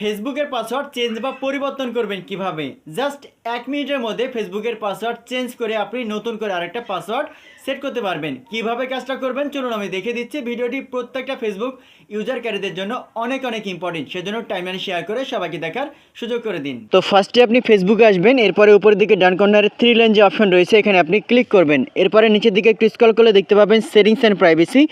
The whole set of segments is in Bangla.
ফেসবুকের পাসওয়ার্ড চেঞ্জ বা পরিবর্তন করবেন কীভাবে? জাস্ট এক মিনিটের মধ্যে ফেসবুকের পাসওয়ার্ড চেঞ্জ করে আপনি নতুন করে আরেকটা পাসওয়ার্ড সেট করতে পারবেন। কীভাবে কাজটা করবেন? চলুন আমি দেখে দিচ্ছি। ভিডিওটি প্রত্যেকটা ফেসবুক ইউজারকারীদের জন্য অনেক অনেক ইম্পর্টেন্ট সেজন্য টাইমলাইন শেয়ার করে সবাইকে দেখার সুযোগ করে দিন। তো ফার্স্টে আপনি ফেসবুকে আসবেন, এরপরে উপরের দিকে ডান কর্নারে থ্রি লাইন যে অপশন রয়েছে, এখানে আপনি ক্লিক করবেন। এরপরে নিচের দিকে একটু স্ক্রল করলে দেখতে পাবেন সেটিংস অ্যান্ড প্রাইভেসি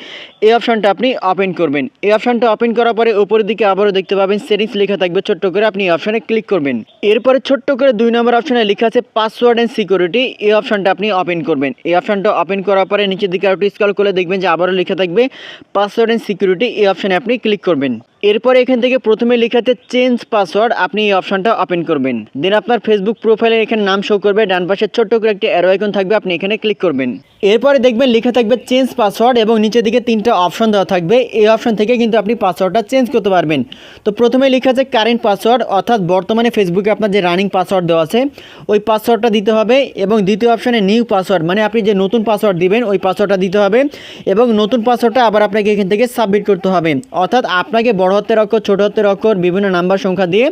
এই অপশনটা আপনি ওপেন করবেন। এই অপশনটা ওপেন করার পরে উপরের দিকে আবারও দেখতে পাবেন সেটিংস লেখা থাকবে ছোট্ট করে আপনি এই অপশানে ক্লিক করবেন। এরপরে ছোট্ট করে দুই নম্বর অপশানে লেখা আছে পাসওয়ার্ড অ্যান্ড সিকিউরিটি এই অপশানটা আপনি ওপেন করবেন। এই অপশানটা ওপেন করার পরে নিচের দিকে একটু স্কল করলে দেখবেন যে আবারও লেখা থাকবে পাসওয়ার্ড অ্যান্ড সিকিউরিটি এই অপশানে আপনি ক্লিক করবেন। এরপরে এখান থেকে প্রথমে লেখাতে চেঞ্জ পাসওয়ার্ড আপনি এই অপশনটা ওপেন করবেন। দেন আপনার ফেসবুক প্রোফাইলে এখানে নাম শো করবে, ডান পাশে ছোট্ট করে একটি অ্যারো আইকন থাকবে, আপনি এখানে ক্লিক করবেন। এরপরে দেখবেন লেখা থাকবে চেঞ্জ পাসওয়ার্ড এবং নিচের দিকে তিনটা অপশন দেওয়া থাকবে। এই অপশন থেকে কিন্তু আপনি পাসওয়ার্ডটা চেঞ্জ করতে পারবেন। তো প্রথমে লেখা আছে কারেন্ট পাসওয়ার্ড অর্থাৎ বর্তমানে ফেসবুকে আপনার যে রানিং পাসওয়ার্ড দেওয়া আছে, ওই পাসওয়ার্ডটা দিতে হবে এবং দ্বিতীয় অপশানে নিউ পাসওয়ার্ড মানে আপনি যে নতুন পাসওয়ার্ড দিবেন, ওই পাসওয়ার্ডটা দিতে হবে এবং নতুন পাসওয়ার্ডটা আবার আপনাকে এখান থেকে সাবমিট করতে হবে। অর্থাৎ আপনাকে বড় হাতের অক্ষর ছোট হাতের অক্ষর বিভিন্ন নাম্বার সংখ্যা দিয়ে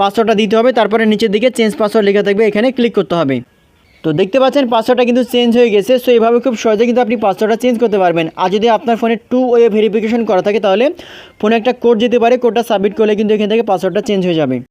পাসওয়ার্ডটা দিতে হবে। তারপরে নিচের দিকে চেঞ্জ পাসওয়ার্ড লেখা থাকবে, এখানে ক্লিক করতে হবে। তো দেখতে পাচ্ছেন পাসওয়ার্ডটা কিন্তু চেঞ্জ হয়ে গেছে সো এইভাবে খুব সহজে কিন্তু আপনি পাসওয়ার্ডটা চেঞ্জ করতে পারবেন। আর যদি আপনার ফোনে টু ওয়ে ভেরিফিকেশন করা থাকে, তাহলে ফোনে একটা কোড যেতে পারে কোডটা সাবমিট করলে কিন্তু এখান থেকে পাসওয়ার্ডটা চেঞ্জ হয়ে যাবে।